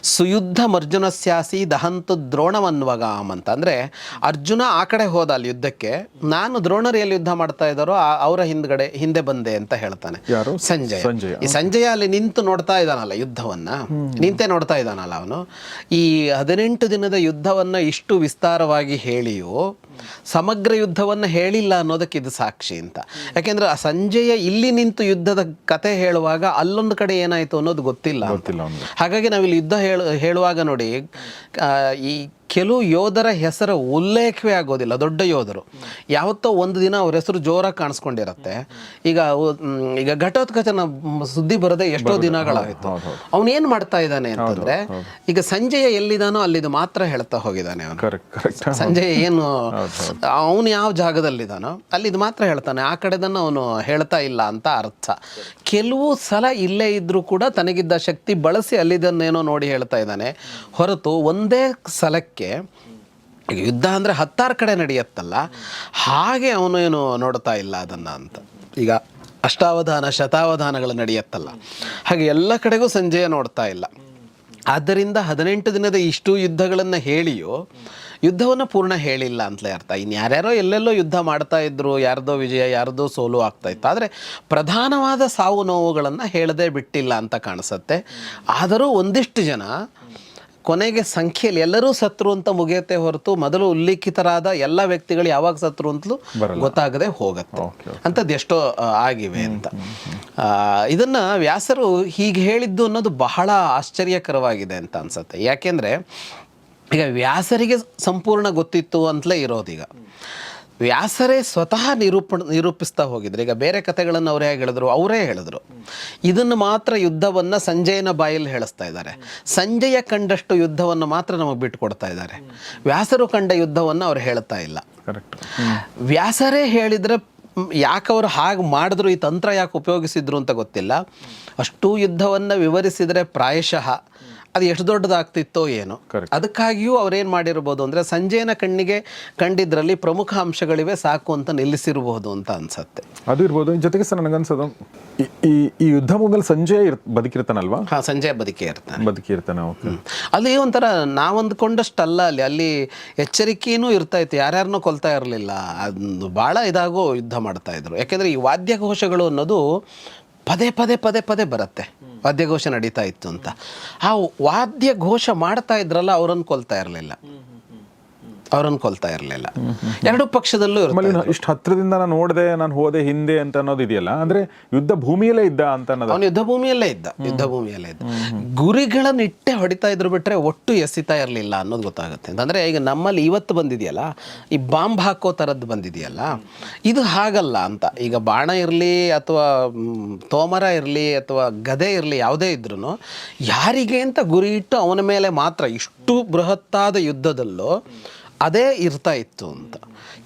ಸುಯುದ್ಧ ಅರ್ಜುನಸ್ಯಾಸಿ ದಹಂತು ದ್ರೋಣವನ್ವಗಾಮ್ ಅಂತ. ಅಂದರೆ ಅರ್ಜುನ ಆ ಕಡೆ ಹೋದ ಅಲ್ಲಿ ಯುದ್ಧಕ್ಕೆ ನಾನು ದ್ರೋಣರು ಎಲ್ಲಿ ಯುದ್ಧ ಮಾಡ್ತಾ ಇದ್ದಾರೋ ಆ- ಅವರ ಹಿಂದ್ಗಡೆ ಹಿಂದೆ ಬಂದೆ ಅಂತ ಹೇಳ್ತಾನೆ. ಸಂಜಯ. ಈ ಸಂಜಯ ಅಲ್ಲಿ ನಿಂತು ನೋಡ್ತಾ ಇದ್ದಾನಲ್ಲ ಯುದ್ಧವನ್ನ? ನಿಂತೆ ನೋಡ್ತಾ ಇದ್ದಾನಲ್ಲ ಅವನು? ಈ ಹದಿನೆಂಟು ದಿನದ ಯುದ್ಧವನ್ನ ಇಷ್ಟು ವಿಸ್ತಾರವಾಗಿ ಹೇಳಿಯೂ ಸಮಗ್ರ ಯುದ್ಧವನ್ನು ಹೇಳಿಲ್ಲ ಅನ್ನೋದಕ್ಕೆ ಇದು ಸಾಕ್ಷಿ ಅಂತ ಯಾಕೆಂದ್ರೆ ಆ ಸಂಜಯ ಇಲ್ಲಿ ನಿಂತು ಯುದ್ಧದ ಕತೆ ಹೇಳುವಾಗ ಅಲ್ಲೊಂದು ಕಡೆ ಏನಾಯ್ತು ಅನ್ನೋದು ಗೊತ್ತಿಲ್ಲ. ಹಾಗಾಗಿ ನಾವಿಲ್ಲಿ ಯುದ್ಧ ಹೇಳು ಹೇಳುವಾಗ ನೋಡಿ ಈ ಕೆಲವು ಯೋಧರ ಹೆಸರು ಉಲ್ಲೇಖವೇ ಆಗೋದಿಲ್ಲ ದೊಡ್ಡ ಯೋಧರು. ಯಾವತ್ತೋ ಒಂದು ದಿನ ಅವ್ರ ಹೆಸರು ಜೋರಾಗಿ ಕಾಣಿಸ್ಕೊಂಡಿರತ್ತೆ. ಈಗ ಈಗ ಘಟೋತ್ಕಚನ ಸುದ್ದಿ ಬರದೆ ಎಷ್ಟೋ ದಿನಗಳಾಯಿತು. ಅವನು ಏನು ಮಾಡ್ತಾ ಇದ್ದಾನೆ ಅಂತಂದ್ರೆ ಈಗ ಸಂಜಯ ಎಲ್ಲಿದಾನೋ ಅಲ್ಲಿದು ಮಾತ್ರ ಹೇಳ್ತಾ ಹೋಗಿದ್ದಾನೆ ಅವನು. ಸಂಜಯ್ ಏನು ಅವನು ಯಾವ ಜಾಗದಲ್ಲಿದ್ದಾನೋ ಅಲ್ಲಿದು ಮಾತ್ರ ಹೇಳ್ತಾನೆ. ಆ ಕಡೆದನ್ನು ಅವನು ಹೇಳ್ತಾ ಇಲ್ಲ ಅಂತ ಅರ್ಥ. ಕೆಲವು ಸಲ ಇಲ್ಲೇ ಇದ್ರೂ ಕೂಡ ತನಗಿದ್ದ ಶಕ್ತಿ ಬಳಸಿ ಅಲ್ಲಿದನ್ನೇನೋ ನೋಡಿ ಹೇಳ್ತಾ ಇದ್ದಾನೆ. ಹೊರತು ಒಂದೇ ಸಲಕ್ಕೆ ಈಗ ಯುದ್ಧ ಅಂದರೆ ಹತ್ತಾರು ಕಡೆ ನಡೆಯುತ್ತಲ್ಲ, ಹಾಗೆ ಅವನು ಏನು ನೋಡ್ತಾ ಇಲ್ಲ ಅದನ್ನು ಅಂತ. ಈಗ ಅಷ್ಟಾವಧಾನ, ಶತಾವಧಾನಗಳು ನಡೆಯುತ್ತಲ್ಲ. ಹಾಗೆ ಎಲ್ಲ ಕಡೆಗೂ ಸಂಜೆಯ ನೋಡ್ತಾ ಇಲ್ಲ. ಆದ್ದರಿಂದ ಹದಿನೆಂಟು ದಿನದ ಇಷ್ಟು ಯುದ್ಧಗಳನ್ನು ಹೇಳಿಯೋ, ಯುದ್ಧವನ್ನು ಪೂರ್ಣ ಹೇಳಿಲ್ಲ ಅಂತಲೇ ಅರ್ಥ. ಇನ್ನು ಯಾರ್ಯಾರೋ ಎಲ್ಲೆಲ್ಲೋ ಯುದ್ಧ ಮಾಡ್ತಾ ಇದ್ರು, ಯಾರ್ದೋ ವಿಜಯ, ಯಾರ್ದೋ ಸೋಲು ಆಗ್ತಾ ಇತ್ತು. ಆದರೆ ಪ್ರಧಾನವಾದ ಸಾವು ನೋವುಗಳನ್ನು ಹೇಳದೆ ಬಿಟ್ಟಿಲ್ಲ ಅಂತ ಕಾಣಿಸುತ್ತೆ. ಆದರೂ ಒಂದಿಷ್ಟು ಜನ ಕೊನೆಗೆ ಸಂಖ್ಯೆಯಲ್ಲಿ ಎಲ್ಲರೂ ಸತ್ರು ಅಂತ ಮುಗಿಯುತ್ತೆ ಹೊರತು ಮೊದಲು ಉಲ್ಲೇಖಿತರಾದ ಎಲ್ಲ ವ್ಯಕ್ತಿಗಳು ಯಾವಾಗ ಸತ್ರು ಅಂತಲೂ ಗೊತ್ತಾಗದೆ ಹೋಗುತ್ತೆ. ಅಂಥದ್ದು ಎಷ್ಟೋ ಆಗಿವೆ ಅಂತ. ಇದನ್ನ ವ್ಯಾಸರು ಹೀಗೆ ಹೇಳಿದ್ದು ಅನ್ನೋದು ಬಹಳ ಆಶ್ಚರ್ಯಕರವಾಗಿದೆ ಅಂತ ಅನ್ಸುತ್ತೆ. ಯಾಕೆಂದ್ರೆ ಈಗ ವ್ಯಾಸರಿಗೆ ಸಂಪೂರ್ಣ ಗೊತ್ತಿತ್ತು ಅಂತಲೇ ಇರೋದೀಗ ವ್ಯಾಸರೇ ಸ್ವತಃ ನಿರೂಪ ನಿರೂಪಿಸ್ತಾ ಹೋಗಿದ್ರು. ಈಗ ಬೇರೆ ಕಥೆಗಳನ್ನು ಅವರೇ ಹೇಗೆ ಹೇಳಿದ್ರು ಅವರೇ ಹೇಳಿದ್ರು. ಇದನ್ನು ಮಾತ್ರ ಯುದ್ಧವನ್ನು ಸಂಜಯನ ಬಾಯಲ್ಲಿ ಹೇಳಿಸ್ತಾ ಇದ್ದಾರೆ. ಸಂಜೆಯ ಕಂಡಷ್ಟು ಯುದ್ಧವನ್ನು ಮಾತ್ರ ನಮಗೆ ಬಿಟ್ಟುಕೊಡ್ತಾ ಇದ್ದಾರೆ. ವ್ಯಾಸರು ಕಂಡ ಯುದ್ಧವನ್ನು ಅವ್ರು ಹೇಳ್ತಾ ಇಲ್ಲ. ಕರೆಕ್ಟ್ ವ್ಯಾಸರೇ ಹೇಳಿದರೆ ಯಾಕೆ ಅವರು ಹಾಗೆ ಮಾಡಿದ್ರು ಈ ತಂತ್ರ ಯಾಕೆ ಉಪಯೋಗಿಸಿದ್ರು ಅಂತ ಗೊತ್ತಿಲ್ಲ. ಅಷ್ಟು ಯುದ್ಧವನ್ನು ವಿವರಿಸಿದರೆ ಪ್ರಾಯಶಃ ಅದು ಎಷ್ಟು ದೊಡ್ಡದಾಗ್ತಿತ್ತೋ ಏನೋ. ಅದಕ್ಕಾಗಿಯೂ ಅವ್ರೇನು ಮಾಡಿರ್ಬೋದು ಅಂದರೆ ಸಂಜೆಯನ ಕಣ್ಣಿಗೆ ಕಂಡಿದ್ರಲ್ಲಿ ಪ್ರಮುಖ ಅಂಶಗಳಿವೆ ಸಾಕು ಅಂತ ನಿಲ್ಲಿಸಿರಬಹುದು ಅಂತ ಅನ್ಸುತ್ತೆ. ಅದು ಇರ್ಬೋದು. ಜೊತೆಗೆ ಸರ್ ನನಗನ್ಸೋದು ಈ- ಈ ಈ ಯುದ್ಧ ಮುಗಲ್ ಸಂಜೆ ಇರ್ ಬದುಕಿರ್ತಾನಲ್ವಾ? ಹಾಂ ಸಂಜೆ ಬದುಕಿ ಇರ್ತಾನೆ. ಬದುಕಿರ್ತಾನೆ ಓಕೆ ಅಲ್ಲಿ ಒಂಥರ ನಾವು ಅಂದ್ಕೊಂಡಷ್ಟಲ್ಲ ಅಲ್ಲಿ ಅಲ್ಲಿ ಎಚ್ಚರಿಕೆಯೂ ಇರ್ತಾ ಇತ್ತು ಯಾರ್ಯಾರನ್ನೂ ಕೊಲ್ತಾ ಇರಲಿಲ್ಲ. ಅದು ಭಾಳ ಇದಾಗೋ ಯುದ್ಧ ಮಾಡ್ತಾ ಇದ್ರು. ಯಾಕೆಂದರೆ ಈ ವಾದ್ಯಘೋಷಗಳು ಅನ್ನೋದು ಪದೇ ಪದೇ ಪದೇ ಪದೇ ಬರುತ್ತೆ. ವಾದ್ಯಘೋಷ ನಡೀತಾ ಇತ್ತು ಅಂತ. ಆ ವಾದ್ಯ ಘೋಷ ಮಾಡ್ತಾ ಇದ್ರಲ್ಲ ಅವ್ರನ್ನ ಕೊಲ್ತಾ ಇರಲಿಲ್ಲ. ಅವ್ರನ್ನ ಕೊಲ್ತಾ ಇರಲಿಲ್ಲ. ಎರಡು ಪಕ್ಷದಲ್ಲೂ ಇಷ್ಟು ಹತ್ರದಿಂದ ನಾನು ನೋಡಿದೆ ನಾನು ಹೋದೆ ಹಿಂದೆ ಅಂತ ಅನ್ನೋದು ಇದೆಯಲ್ಲ ಅಂದ್ರೆ ಯುದ್ಧ ಭೂಮಿಯಲ್ಲೇ ಇದ್ದ ಅಂತ ಅನ್ನೋದು. ಅವನು ಯುದ್ಧ ಭೂಮಿಯಲ್ಲೇ ಇದ್ದ ಯುದ್ಧ ಭೂಮಿಯಲ್ಲೇ ಇದ್ದ. ಗುರಿಗಳನ್ನ ಇಟ್ಟೆ ಹೊಡಿತಾ ಇದ್ರು ಬಿಟ್ರೆ ಒಟ್ಟು ಎಸಿತಾ ಇರಲಿಲ್ಲ ಅನ್ನೋದು ಗೊತ್ತಾಗುತ್ತೆ. ಅಂತಂದ್ರೆ ಈಗ ನಮ್ಮಲ್ಲಿ ಇವತ್ತು ಬಂದಿದೆಯಲ್ಲ ಈ ಬಾಂಬ್ ಹಾಕೋ ಥರದ್ದು ಬಂದಿದೆಯಲ್ಲ ಇದು ಹಾಗಲ್ಲ ಅಂತ. ಈಗ ಬಾಣ ಇರಲಿ ಅಥವಾ ತೋಮರ ಇರಲಿ ಅಥವಾ ಗದೆ ಇರಲಿ ಯಾವುದೇ ಇದ್ರೂ ಯಾರಿಗೆ ಅಂತ ಗುರಿ ಇಟ್ಟು ಅವನ ಮೇಲೆ ಮಾತ್ರ ಇಷ್ಟು ಬೃಹತ್ತಾದ ಯುದ್ಧದಲ್ಲೂ ಅದೇ ಇರ್ತಾ ಇತ್ತು ಅಂತ.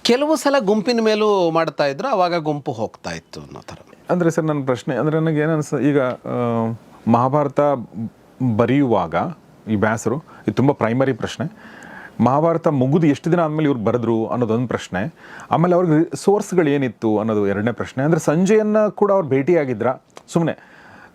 ಕೆಲವು ಸಲ ಗುಂಪಿನ ಮೇಲೂ ಮಾಡ್ತಾ ಇದ್ರು, ಅವಾಗ ಗುಂಪು ಹೋಗ್ತಾ ಇತ್ತು ಅನ್ನೋ ಥರ. ಅಂದರೆ ಸರ್ ನನ್ನ ಪ್ರಶ್ನೆ, ಅಂದರೆ ನನಗೆ ಏನು ಅನ್ಸ ಈಗ ಮಹಾಭಾರತ ಬರೆಯುವಾಗ, ಈ ಬ್ಯಾಸರು, ಇದು ತುಂಬ ಪ್ರೈಮರಿ ಪ್ರಶ್ನೆ. ಮಹಾಭಾರತ ಮುಗಿದು ಎಷ್ಟು ದಿನ ಆದಮೇಲೆ ಇವ್ರು ಬರೆದ್ರು ಅನ್ನೋದೊಂದು ಪ್ರಶ್ನೆ. ಆಮೇಲೆ ಅವ್ರಿಗೆ ಸೋರ್ಸ್ಗಳು ಏನಿತ್ತು ಅನ್ನೋದು ಎರಡನೇ ಪ್ರಶ್ನೆ. ಅಂದರೆ ಸಂಜೆಯನ್ನು ಕೂಡ ಅವ್ರು ಭೇಟಿಯಾಗಿದ್ರ? ಸುಮ್ಮನೆ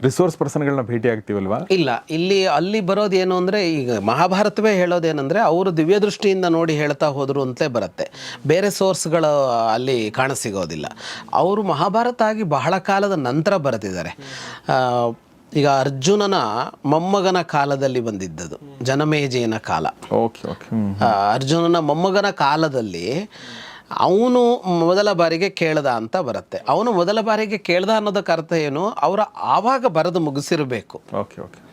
ರಿಸೋರ್ಸ್ ಪರ್ಸನ್ಗಳನ್ನ ಭೇಟಿ ಆಗ್ತೀವಲ್ವಾ? ಇಲ್ಲ ಇಲ್ಲಿ ಅಲ್ಲಿ ಬರೋದು ಏನು ಅಂದರೆ ಈಗ ಮಹಾಭಾರತವೇ ಹೇಳೋದೇನೆಂದರೆ ಅವರು ದಿವ್ಯ ದೃಷ್ಟಿಯಿಂದ ನೋಡಿ ಹೇಳ್ತಾ ಹೋದರು ಅಂತಲೇ ಬರುತ್ತೆ. ಬೇರೆ ಸೋರ್ಸ್ಗಳು ಅಲ್ಲಿ ಕಾಣಸಿಗೋದಿಲ್ಲ ಅವರು ಮಹಾಭಾರತ ಆಗಿ ಬಹಳ ಕಾಲದ ನಂತರ ಬರೆದಿದ್ದಾರೆ. ಈಗ ಅರ್ಜುನನ ಮೊಮ್ಮಗನ ಕಾಲದಲ್ಲಿ ಬಂದಿದ್ದದು ಜನಮೇಜಯನ ಕಾಲ. ಓಕೆ ಓಕೆ ಅರ್ಜುನನ ಮೊಮ್ಮಗನ ಕಾಲದಲ್ಲಿ ಅವನು ಮೊದಲ ಬಾರಿಗೆ ಕೇಳ್ದ ಅಂತ ಬರುತ್ತೆ. ಅವನು ಮೊದಲ ಬಾರಿಗೆ ಕೇಳ್ದ ಅನ್ನೋದಕ್ಕೆ ಅರ್ಥ ಏನು? ಅವರ ಆವಾಗ ಬರೆದು ಮುಗಿಸಿರಬೇಕು. ಓಕೆ ಓಕೆ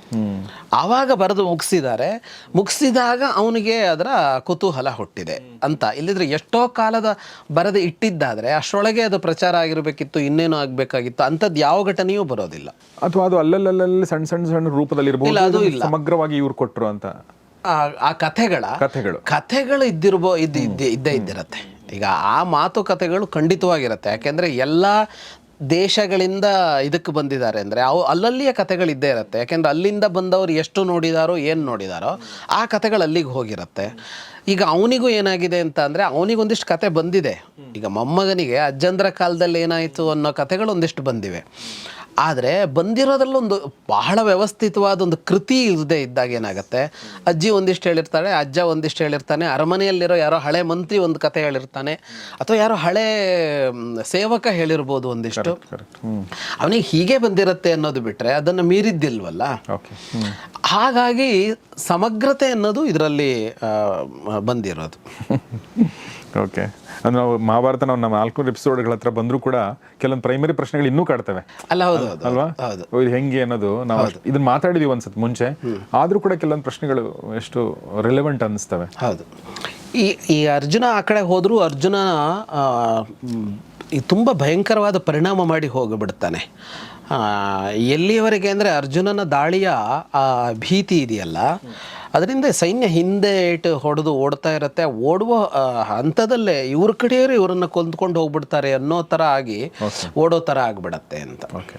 ಆವಾಗ ಬರೆದು ಮುಗಿಸಿದ್ದಾರೆ ಮುಗಿಸಿದಾಗ ಅವನಿಗೆ ಅದರ ಕುತೂಹಲ ಹುಟ್ಟಿದೆ ಅಂತ. ಇಲ್ಲಿದ್ರೆ ಎಷ್ಟೋ ಕಾಲದ ಬರೆದು ಇಟ್ಟಿದ್ದಾದ್ರೆ ಅಷ್ಟರೊಳಗೆ ಅದು ಪ್ರಚಾರ ಆಗಿರಬೇಕಿತ್ತು ಇನ್ನೇನು ಆಗಬೇಕಾಗಿತ್ತು ಅಂಥದ್ದು ಯಾವ ಘಟನೆಯೂ ಬರೋದಿಲ್ಲ. ಅಥವಾ ಅದು ಅಲ್ಲಲ್ಲಲ್ಲಿ ಸಣ್ಣ ಸಣ್ಣ ಸಣ್ಣ ರೂಪದಲ್ಲಿ ಇಲ್ಲ, ಅದು ಇಲ್ಲ. ಸಮಗ್ರವಾಗಿ ಇವ್ರು ಕೊಟ್ಟರು ಅಂತ. ಆ- ಆ ಕಥೆಗಳ ಕಥೆಗಳು. ಕಥೆಗಳು ಇದ್ದಿರ್ಬೋ ಇದ್ದ ಇದ್ದೇ ಇದ್ದೇ ಇದ್ದಿರತ್ತೆ. ಈಗ ಆ ಮಾತುಕತೆಗಳು ಖಂಡಿತವಾಗಿರುತ್ತೆ. ಯಾಕೆಂದರೆ ಎಲ್ಲ ದೇಶಗಳಿಂದ ಇದಕ್ಕೆ ಬಂದಿದ್ದಾರೆ ಅಂದರೆ ಅವು ಅಲ್ಲಲ್ಲಿಯ ಕಥೆಗಳು ಇದ್ದೇ ಇರುತ್ತೆ. ಯಾಕೆಂದರೆ ಅಲ್ಲಿಂದ ಬಂದವರು ಎಷ್ಟು ನೋಡಿದಾರೋ, ಏನು ನೋಡಿದಾರೋ, ಆ ಕಥೆಗಳು ಅಲ್ಲಿಗೆ ಹೋಗಿರುತ್ತೆ. ಈಗ ಅವನಿಗೂ ಏನಾಗಿದೆ ಅಂತ ಅಂದರೆ ಅವನಿಗೊಂದಿಷ್ಟು ಕತೆ ಬಂದಿದೆ. ಈಗ ಮೊಮ್ಮಗನಿಗೆ ಅಜ್ಜಂದ್ರ ಕಾಲದಲ್ಲಿ ಏನಾಯಿತು ಅನ್ನೋ ಕಥೆಗಳು ಒಂದಿಷ್ಟು ಬಂದಿವೆ. ಆದರೆ ಬಂದಿರೋದ್ರಲ್ಲೊಂದು ಬಹಳ ವ್ಯವಸ್ಥಿತವಾದ ಒಂದು ಕೃತಿ ಇಲ್ಲದೆ ಇದ್ದಾಗ ಏನಾಗುತ್ತೆ? ಅಜ್ಜಿ ಒಂದಿಷ್ಟು ಹೇಳಿರ್ತಾಳೆ ಅಜ್ಜ ಒಂದಿಷ್ಟು ಹೇಳಿರ್ತಾನೆ ಅರಮನೆಯಲ್ಲಿರೋ ಯಾರೋ ಹಳೆ ಮಂತ್ರಿ ಒಂದು ಕತೆ ಹೇಳಿರ್ತಾನೆ ಅಥವಾ ಯಾರೋ ಹಳೆ ಸೇವಕ ಹೇಳಿರ್ಬೋದು ಒಂದಿಷ್ಟು. ಅವನಿಗೆ ಹೀಗೆ ಬಂದಿರುತ್ತೆ ಅನ್ನೋದು ಬಿಟ್ಟರೆ ಅದನ್ನು ಮೀರಿದ್ದಿಲ್ವಲ್ಲ? ಓಕೆ ಹಾಗಾಗಿ ಸಮಗ್ರತೆ ಅನ್ನೋದು ಇದರಲ್ಲಿ ಬಂದಿರೋದು. [LAUGHS] ಓಕೆ ಅಂದ್ರೆ ನಾವು ಮಹಾಭಾರತ ನಾವು ನಮ್ಮ ನಾಲ್ಕು ಎಪಿಸೋಡ್ಗಳ ಹತ್ರ ಬಂದರೂ ಕೂಡ ಕೆಲವೊಂದು ಪ್ರೈಮರಿ ಪ್ರಶ್ನೆಗಳು ಇನ್ನೂ ಕಾಡ್ತವೆ. ಅಲ್ಲ ಹೌದು ಹೌದು ಅಲ್ವಾ? ಇದು ಹೆಂಗೆ ಅನ್ನೋದು ನಾವು ಇದನ್ನ ಮಾತಾಡಿದೀವಿ ಒಂದ್ಸತ್ ಮುಂಚೆ. ಆದ್ರೂ ಕೂಡ ಕೆಲವೊಂದು ಪ್ರಶ್ನೆಗಳು ಎಷ್ಟು ರಿಲೆವೆಂಟ್ ಅನ್ನಿಸ್ತವೆ. ಹೌದು. ಈ ಈ ಅರ್ಜುನ ಆ ಕಡೆ ಹೋದರೂ ಅರ್ಜುನ ಈ ತುಂಬ ಭಯಂಕರವಾದ ಪರಿಣಾಮ ಮಾಡಿ ಹೋಗಿಬಿಡ್ತಾನೆ. ಎಲ್ಲಿಯವರೆಗೆ ಅಂದರೆ ಅರ್ಜುನನ ದಾಳಿಯ ಆ ಭೀತಿ ಇದೆಯಲ್ಲ ಅದರಿಂದ ಸೈನ್ಯ ಹಿಂದೆ ಇಟ್ಟು ಹೊಡೆದು ಓಡ್ತಾ ಇರುತ್ತೆ. ಓಡುವ ಹಂತದಲ್ಲೇ ಇವ್ರ ಕಡೆಯವರು ಇವರನ್ನು ಕೊಂದ್ಕೊಂಡು ಹೋಗ್ಬಿಡ್ತಾರೆ ಅನ್ನೋ ಥರ ಆಗಿ ಓಡೋ ಥರ ಆಗಿಬಿಡತ್ತೆ ಅಂತ. ಓಕೆ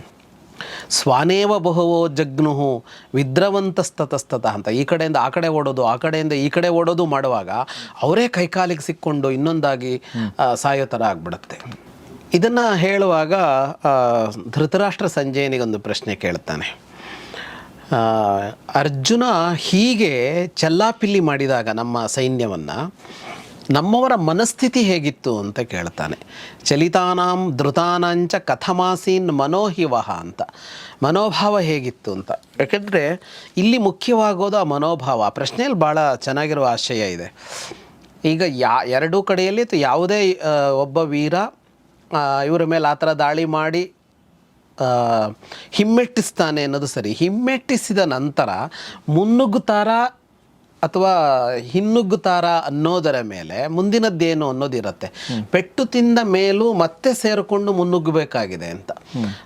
ಸ್ವಾನೇವ ಬಹುವೋ ಜಗ್ನುಹು ವಿದ್ರವಂತಸ್ತತಸ್ತತ ಅಂತ. ಈ ಕಡೆಯಿಂದ ಆ ಕಡೆ ಓಡೋದು ಆ ಕಡೆಯಿಂದ ಈ ಕಡೆ ಓಡೋದು ಮಾಡುವಾಗ ಅವರೇ ಕೈಕಾಲಿಗೆ ಸಿಕ್ಕೊಂಡು ಇನ್ನೊಂದಾಗಿ ಸಾಯೋ ಥರ ಆಗ್ಬಿಡುತ್ತೆ. ಇದನ್ನು ಹೇಳುವಾಗ ಧೃತರಾಷ್ಟ್ರ ಸಂಜಯನಿಗೊಂದು ಪ್ರಶ್ನೆ ಕೇಳ್ತಾನೆ. ಅರ್ಜುನ ಹೀಗೆ ಚೆಲ್ಲಾಪಿಲ್ಲಿ ಮಾಡಿದಾಗ ನಮ್ಮ ಸೈನ್ಯವನ್ನು, ನಮ್ಮವರ ಮನಸ್ಥಿತಿ ಹೇಗಿತ್ತು ಅಂತ ಕೇಳ್ತಾನೆ. ಚಲಿತಾನಾಂ ಧೃತಾನಾಂಚ ಕಥಮಾಸೀನ್ ಮನೋಹಿವಹ ಅಂತ. ಮನೋಭಾವ ಹೇಗಿತ್ತು ಅಂತ. ಯಾಕೆಂದರೆ ಇಲ್ಲಿ ಮುಖ್ಯವಾಗೋದು ಆ ಮನೋಭಾವ. ಆ ಪ್ರಶ್ನೆಯಲ್ಲಿ ಭಾಳ ಚೆನ್ನಾಗಿರುವ ಆಶಯ ಇದೆ. ಈಗ ಯಾ, ಎರಡೂ ಕಡೆಯಲ್ಲಿ ಯಾವುದೇ ಒಬ್ಬ ವೀರ ಇವರ ಮೇಲೆ ಆ ಥರ ದಾಳಿ ಮಾಡಿ ಹಿಮ್ಮೆಟ್ಟಿಸ್ತಾನೆ ಅನ್ನೋದು ಸರಿ. ಹಿಮ್ಮೆಟ್ಟಿಸಿದ ನಂತರ ಮುನ್ನುಗ್ಗುತ್ತಾರ ಅಥವಾ ಹಿನ್ನುಗ್ಗುತ್ತಾರ ಅನ್ನೋದರ ಮೇಲೆ ಮುಂದಿನದ್ದೇನು ಅನ್ನೋದಿರುತ್ತೆ. ಪೆಟ್ಟು ತಿಂದ ಮೇಲೂ ಮತ್ತೆ ಸೇರಿಕೊಂಡು ಮುನ್ನುಗ್ಗಬೇಕಾಗಿದೆ ಅಂತ.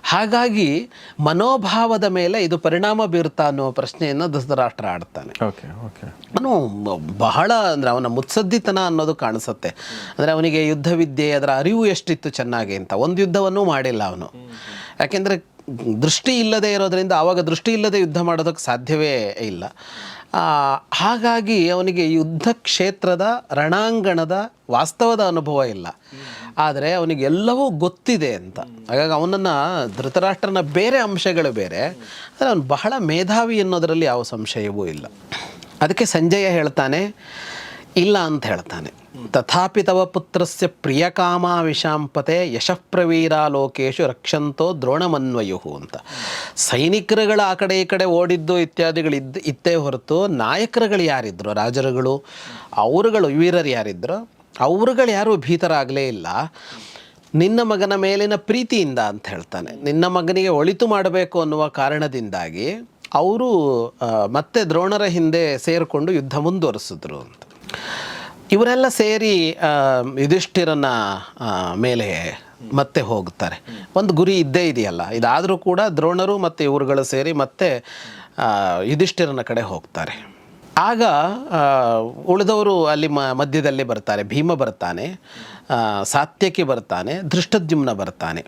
ಹಾಗಾಗಿ ಮನೋಭಾವದ ಮೇಲೆ ಇದು ಪರಿಣಾಮ ಬೀರುತ್ತಾ ಅನ್ನೋ ಪ್ರಶ್ನೆಯನ್ನು ಧೃತರಾಷ್ಟ್ರ ಆಡ್ತಾನೆ. Okay okay. ಅವನು ಬಹಳ ಅಂದರೆ ಅವನ ಮುತ್ಸದ್ದಿತನ ಅನ್ನೋದು ಕಾಣಿಸುತ್ತೆ. ಅಂದರೆ ಅವನಿಗೆ ಯುದ್ಧ ವಿದ್ಯೆ ಅದರ ಅರಿವು ಎಷ್ಟಿತ್ತು ಚೆನ್ನಾಗಿ ಅಂತ. ಒಂದು ಯುದ್ಧವನ್ನು ಮಾಡಿಲ್ಲ ಅವನು. ಯಾಕೆಂದರೆ ದೃಷ್ಟಿ ಇಲ್ಲದೆ ಇರೋದರಿಂದ ಆವಾಗ ದೃಷ್ಟಿ ಇಲ್ಲದೆ ಯುದ್ಧ ಮಾಡೋದಕ್ಕೆ ಸಾಧ್ಯವೇ ಇಲ್ಲ. ಹಾಗಾಗಿ ಅವನಿಗೆ ಯುದ್ಧ ಕ್ಷೇತ್ರದ ರಣಾಂಗಣದ ವಾಸ್ತವದ ಅನುಭವ ಇಲ್ಲ. ಆದರೆ ಅವನಿಗೆ ಎಲ್ಲವೂ ಗೊತ್ತಿದೆ ಅಂತ. ಹಾಗಾಗಿ ಅವನನ್ನು ಧೃತರಾಷ್ಟ್ರನ ಬೇರೆ ಅಂಶಗಳು ಬೇರೆ, ಆದರೆ ಅವನು ಬಹಳ ಮೇಧಾವಿ ಅನ್ನೋದರಲ್ಲಿ ಯಾವ ಸಂಶಯವೂ ಇಲ್ಲ. ಅದಕ್ಕೆ ಸಂಜಯ ಹೇಳ್ತಾನೆ, ಇಲ್ಲ ಅಂತ ಹೇಳ್ತಾನೆ. ತಥಾಪಿ ತವ ಪುತ್ರಸ್ಯ ಪ್ರಿಯಕಾಮ ವಿಷಾಂಪತೆ ಯಶಃಪ್ರವೀರ ಲೋಕೇಶು ರಕ್ಷಂತೋ ದ್ರೋಣಮನ್ವಯು ಅಂತ. ಸೈನಿಕರುಗಳ ಆ ಕಡೆ ಈ ಕಡೆ ಓಡಿದ್ದು ಇತ್ಯಾದಿಗಳು ಇದ್ದು ಇತ್ತೇ ಹೊರತು ನಾಯಕರುಗಳು ಯಾರಿದ್ರು? ರಾಜರುಗಳು? ಅವರುಗಳು, ವೀರರು ಯಾರಿದ್ರು? ಅವರುಗಳು ಯಾರೂ ಭೀತರಾಗಲೇ ಇಲ್ಲ. ನಿನ್ನ ಮಗನ ಮೇಲಿನ ಪ್ರೀತಿಯಿಂದ ಅಂತ ಹೇಳ್ತಾನೆ. ನಿನ್ನ ಮಗನಿಗೆ ಒಳಿತು ಮಾಡಬೇಕು ಅನ್ನುವ ಕಾರಣದಿಂದಾಗಿ ಅವರು ಮತ್ತೆ ದ್ರೋಣರ ಹಿಂದೆ ಸೇರಿಕೊಂಡು ಯುದ್ಧ ಮುಂದುವರಿಸಿದ್ರು ಅಂತ. ಇವರೆಲ್ಲ ಸೇರಿ ಯುಧಿಷ್ಠಿರನ ಮೇಲೆ ಮತ್ತೆ ಹೋಗುತ್ತಾರೆ. ಒಂದು ಗುರಿ ಇದ್ದೇ ಇದೆಯಲ್ಲ. ಇದಾದರೂ ಕೂಡ ದ್ರೋಣರು ಮತ್ತು ಇವರುಗಳು ಸೇರಿ ಮತ್ತೆ ಯುಧಿಷ್ಠಿರನ ಕಡೆ ಹೋಗ್ತಾರೆ. ಆಗ ಉಳಿದವರು ಅಲ್ಲಿ ಮಧ್ಯದಲ್ಲಿ ಬರ್ತಾರೆ. ಭೀಮ ಬರ್ತಾನೆ ಸಾತ್ಯಕಿ ಬರ್ತಾನೆ, ಧೃಷ್ಟದ್ಯುಮ್ನ ಬರ್ತಾನೆ.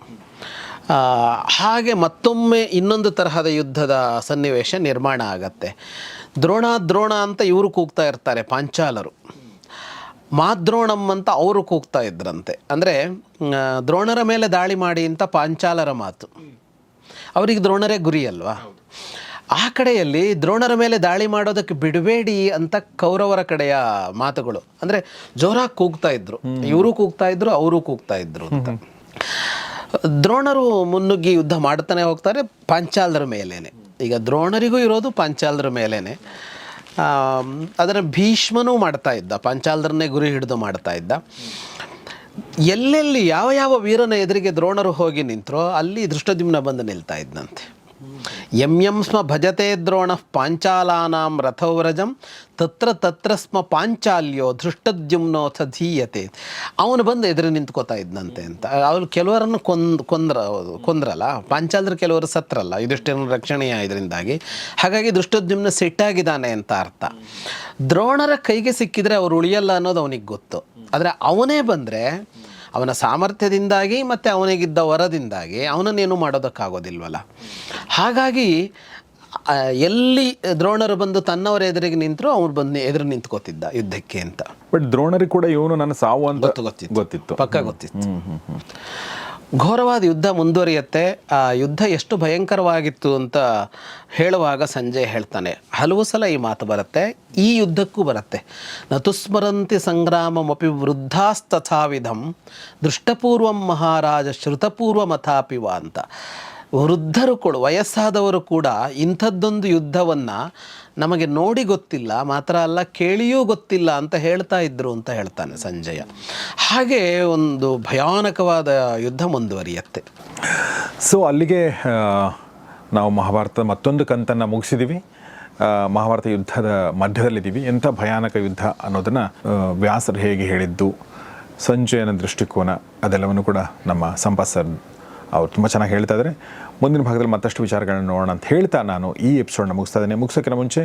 ಹಾಗೆ ಮತ್ತೊಮ್ಮೆ ಇನ್ನೊಂದು ತರಹದ ಯುದ್ಧದ ಸನ್ನಿವೇಶ ನಿರ್ಮಾಣ ಆಗತ್ತೆ. ದ್ರೋಣ ದ್ರೋಣ ಅಂತ ಇವರು ಕೂಗ್ತಾ ಇರ್ತಾರೆ, ಪಾಂಚಾಲರು. ಮಾದ್ರೋಣಂ ಅಂತ ಅವರು ಕೂಗ್ತಾ ಇದ್ರಂತೆ. ಅಂದರೆ ದ್ರೋಣರ ಮೇಲೆ ದಾಳಿ ಮಾಡಿ ಅಂತ ಪಾಂಚಾಲರ ಮಾತು. ಅವರಿಗೆ ದ್ರೋಣರೇ ಗುರಿ ಅಲ್ವಾ? ಆ ಕಡೆಯಲ್ಲಿ ದ್ರೋಣರ ಮೇಲೆ ದಾಳಿ ಮಾಡೋದಕ್ಕೆ ಬಿಡಬೇಡಿ ಅಂತ ಕೌರವರ ಕಡೆಯ ಮಾತುಗಳು. ಅಂದರೆ ಜೋರಾಗಿ ಕೂಗ್ತಾ ಇದ್ರು. ಇವರು ಕೂಗ್ತಾ ಇದ್ರು ಅವರು ಕೂಗ್ತಾ ಇದ್ರು ಅಂತ. ದ್ರೋಣರು ಮುನ್ನುಗ್ಗಿ ಯುದ್ಧ ಮಾಡ್ತಾನೆ ಹೋಗ್ತಾರೆ ಪಾಂಚಾಲರ ಮೇಲೇನೆ. ಈಗ ದ್ರೋಣರಿಗೂ ಇರೋದು ಪಾಂಚಾಲರ ಮೇಲೇನೆ. ಅದರ ಭೀಷ್ಮನೂ ಮಾಡ್ತಾ ಇದ್ದ. ಪಾಂಚಾಲರನ್ನೇ ಗುರಿ ಹಿಡಿದು ಮಾಡ್ತಾ ಇದ್ದ. ಎಲ್ಲೆಲ್ಲಿ ಯಾವ ಯಾವ ವೀರನ ಎದುರಿಗೆ ದ್ರೋಣರು ಹೋಗಿ ನಿಂತರೋ, ಅಲ್ಲಿ ದೃಷ್ಟದ್ಯುಮ್ನ ಬಂದು ನಿಲ್ತಾ ಇದ್ದಂತೆ ಎಂ ಎಂ ಸ್ಮ ಭಜತೆ ದ್ರೋಣ ಪಾಂಚಾಲಾನಾಂ ರಥೋವ್ರಜಂ ತತ್ರ ತತ್ರ ಸ್ಮ ಪಾಂಚಾಲ್ಯೋ ಧೃಷ್ಟದ್ಯುಮ್ನೋಥ ಧೀಯತೆ ಅವನು ಬಂದು ಎದುರು ನಿಂತ್ಕೋತಾ ಇದ್ದಂತೆ ಅಂತ. ಅವ್ರು ಕೆಲವರನ್ನು ಕೊಂದ್, ಕೊಂದ್ರ, ಕೊಂದ್ರಲ್ಲ ಪಾಂಚಾಲರು ಕೆಲವರು ಸತ್ರಲ್ಲ ಇದಿಷ್ಟೇನು ರಕ್ಷಣೆಯ ಇದರಿಂದಾಗಿ. ಹಾಗಾಗಿ ದೃಷ್ಟದ್ಯುಮ್ನ ಸಿಟ್ಟಾಗಿದ್ದಾನೆ ಅಂತ ಅರ್ಥ. ದ್ರೋಣರ ಕೈಗೆ ಸಿಕ್ಕಿದ್ರೆ ಅವ್ರು ಉಳಿಯಲ್ಲ ಅನ್ನೋದು ಅವನಿಗೆ ಗೊತ್ತು. ಆದರೆ ಅವನೇ ಬಂದರೆ ಅವನ ಸಾಮರ್ಥ್ಯದಿಂದಾಗಿ ಮತ್ತು ಅವನಿಗಿದ್ದ ವರದಿಂದಾಗಿ ಅವನನ್ನೇನು ಮಾಡೋದಕ್ಕಾಗೋದಿಲ್ವಲ್ಲ? ಹಾಗಾಗಿ ಎಲ್ಲಿ ದ್ರೋಣರು ಬಂದು ತನ್ನವರ ಎದುರಿಗೆ ನಿಂತರೂ ಅವ್ರು ಬಂದು ಎದುರು ನಿಂತ್ಕೋತಿದ್ದ ಯುದ್ಧಕ್ಕೆ ಅಂತ. ಬಟ್ ದ್ರೋಣರಿಗೆ ಕೂಡ ಇವನು ನನ್ನ ಸಾವು ಅಂತ ಗೊತ್ತಿತ್ತು. ಗೊತ್ತಿತ್ತು. ಪಕ್ಕ ಗೊತ್ತಿತ್ತು. ಘೋರವಾದ ಯುದ್ಧ ಮುಂದುವರಿಯುತ್ತೆ. ಆ ಯುದ್ಧ ಎಷ್ಟು ಭಯಂಕರವಾಗಿತ್ತು ಅಂತ ಹೇಳುವಾಗ ಸಂಜಯ್ ಹೇಳ್ತಾನೆ, ಹಲವು ಸಲ ಈ ಮಾತು ಬರುತ್ತೆ, ಈ ಯುದ್ಧಕ್ಕೂ ಬರುತ್ತೆ. ನತುಸ್ಮರಂತಿ ಸಂಗ್ರಾಮಮಪಿ ವೃದ್ಧಾಸ್ತಥಾವಿಧಂ, ದೃಷ್ಟಪೂರ್ವಂ ಮಹಾರಾಜ ಶ್ರುತಪೂರ್ವಮಥಾಪಿವ ಅಂತ. ವೃದ್ಧರು ಕೂಡ, ವಯಸ್ಸಾದವರು ಕೂಡ ಇಂಥದ್ದೊಂದು ಯುದ್ಧವನ್ನು ನಮಗೆ ನೋಡಿ ಗೊತ್ತಿಲ್ಲ, ಮಾತ್ರ ಅಲ್ಲ ಕೇಳಿಯೂ ಗೊತ್ತಿಲ್ಲ ಅಂತ ಹೇಳ್ತಾ ಇದ್ರು ಅಂತ ಹೇಳ್ತಾನೆ ಸಂಜಯ. ಹಾಗೆ ಒಂದು ಭಯಾನಕವಾದ ಯುದ್ಧ ಮುಂದುವರಿಯತ್ತೆ. ಸೊ ಅಲ್ಲಿಗೆ ನಾವು ಮಹಾಭಾರತ ಮತ್ತೊಂದು ಕಂತನ್ನು ಮುಗಿಸಿದ್ದೀವಿ ಮಹಾಭಾರತ ಯುದ್ಧದ ಮಧ್ಯದಲ್ಲಿದ್ದೀವಿ. ಎಂಥ ಭಯಾನಕ ಯುದ್ಧ ಅನ್ನೋದನ್ನು ವ್ಯಾಸರು ಹೇಗೆ ಹೇಳಿದ್ದು, ಸಂಜಯನ ದೃಷ್ಟಿಕೋನ ಅದೆಲ್ಲವನ್ನು ಕೂಡ ನಮ್ಮ ಸರ್ ಅವ್ರು ತುಂಬ ಚೆನ್ನಾಗಿ ಹೇಳ್ತಾ ಇದ್ದಾರೆ ಮುಂದಿನ ಭಾಗದಲ್ಲಿ ಮತ್ತಷ್ಟು ವಿಚಾರಗಳನ್ನ ನೋಡೋಣ ಅಂತ ಹೇಳ್ತಾ ನಾನು ಈ ಎಪಿಸೋಡ್ನ ಮುಗಿಸ್ತಾ ಇದ್ದೇನೆ. ಮುಗಿಸೋಕ್ಕಿಂತ ಮುಂಚೆ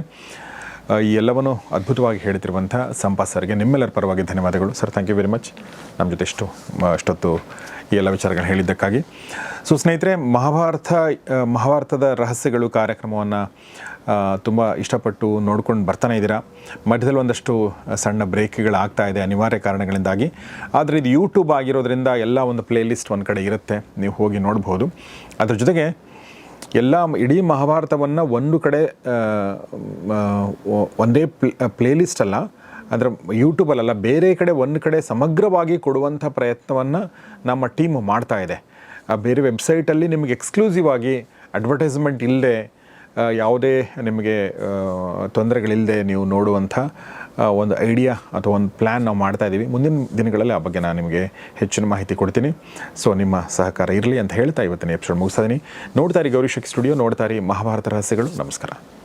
ಈ ಎಲ್ಲವನ್ನು ಅದ್ಭುತವಾಗಿ ಹೇಳ್ತಿರುವಂಥ ಸಂಪಾ ಸರ್ಗೆ ನಿಮ್ಮೆಲ್ಲರ ಪರವಾಗಿ ಧನ್ಯವಾದಗಳು. Sir thank you very much ನಮ್ಮ ಜೊತೆ ಇಷ್ಟು ಅಷ್ಟೊತ್ತು ಈ ಎಲ್ಲ ವಿಚಾರಗಳನ್ನ ಹೇಳಿದ್ದಕ್ಕಾಗಿ. ಸೊ, ಸ್ನೇಹಿತರೆ, ಮಹಾಭಾರತ ಮಹಾಭಾರತದ ರಹಸ್ಯಗಳು ಕಾರ್ಯಕ್ರಮವನ್ನು ತುಂಬ ಇಷ್ಟಪಟ್ಟು ನೋಡ್ಕೊಂಡು ಬರ್ತಾನೆ ಇದ್ದೀರಾ? ಮಧ್ಯದಲ್ಲಿ ಒಂದಷ್ಟು ಸಣ್ಣ ಬ್ರೇಕ್ಗಳಾಗ್ತಾ ಇದೆ ಅನಿವಾರ್ಯ ಕಾರಣಗಳಿಂದಾಗಿ. ಆದರೆ ಇದು ಯೂಟ್ಯೂಬ್ ಆಗಿರೋದ್ರಿಂದ ಎಲ್ಲ ಒಂದು ಪ್ಲೇ ಲಿಸ್ಟ್ ಒಂದು ಕಡೆ ಇರುತ್ತೆ. ನೀವು ಹೋಗಿ ನೋಡ್ಬೋದು. ಅದ್ರ ಜೊತೆಗೆ ಎಲ್ಲ ಇಡೀ ಮಹಾಭಾರತವನ್ನು ಒಂದು ಕಡೆ ಒಂದೇ ಪ್ಲೇ ಅಲ್ಲ, ಅದರ ಯೂಟ್ಯೂಬಲ್ಲ ಬೇರೆ ಕಡೆ ಒಂದು ಕಡೆ ಸಮಗ್ರವಾಗಿ ಕೊಡುವಂಥ ಪ್ರಯತ್ನವನ್ನು ನಮ್ಮ ಟೀಮ್ ಮಾಡ್ತಾ ಇದೆ. ಆ, ಬೇರೆ ವೆಬ್ಸೈಟಲ್ಲಿ ನಿಮಗೆ ಎಕ್ಸ್ಕ್ಲೂಸಿವ್ ಆಗಿ ಅಡ್ವರ್ಟೈಸ್ಮೆಂಟ್ ಇಲ್ಲದೆ ಯಾವುದೇ ನಿಮಗೆ ತೊಂದರೆಗಳಿಲ್ಲದೆ ನೀವು ನೋಡುವಂಥ ಒಂದು ಐಡಿಯಾ ಅಥವಾ ಒಂದು ಪ್ಲ್ಯಾನ್ ನಾವು ಮಾಡ್ತಾ ಇದ್ದೀವಿ. ಮುಂದಿನ ದಿನಗಳಲ್ಲಿ ಆ ಬಗ್ಗೆ ನಾನು ನಿಮಗೆ ಹೆಚ್ಚಿನ ಮಾಹಿತಿ ಕೊಡ್ತೀನಿ. ಸೊ, ನಿಮ್ಮ ಸಹಕಾರ ಇರಲಿ ಅಂತ ಹೇಳ್ತಾ ಇವತ್ತಿನ ಎಪಿಸೋಡ್ ಮುಗಿಸ್ತಾ ಇದ್ದೀನಿ ನೋಡ್ತಾ ಇರಿ ಸ್ಟುಡಿಯೋ, ನೋಡ್ತಾ ಇರಿ ಮಹಾಭಾರತ ರಹಸ್ಯಗಳು. ನಮಸ್ಕಾರ.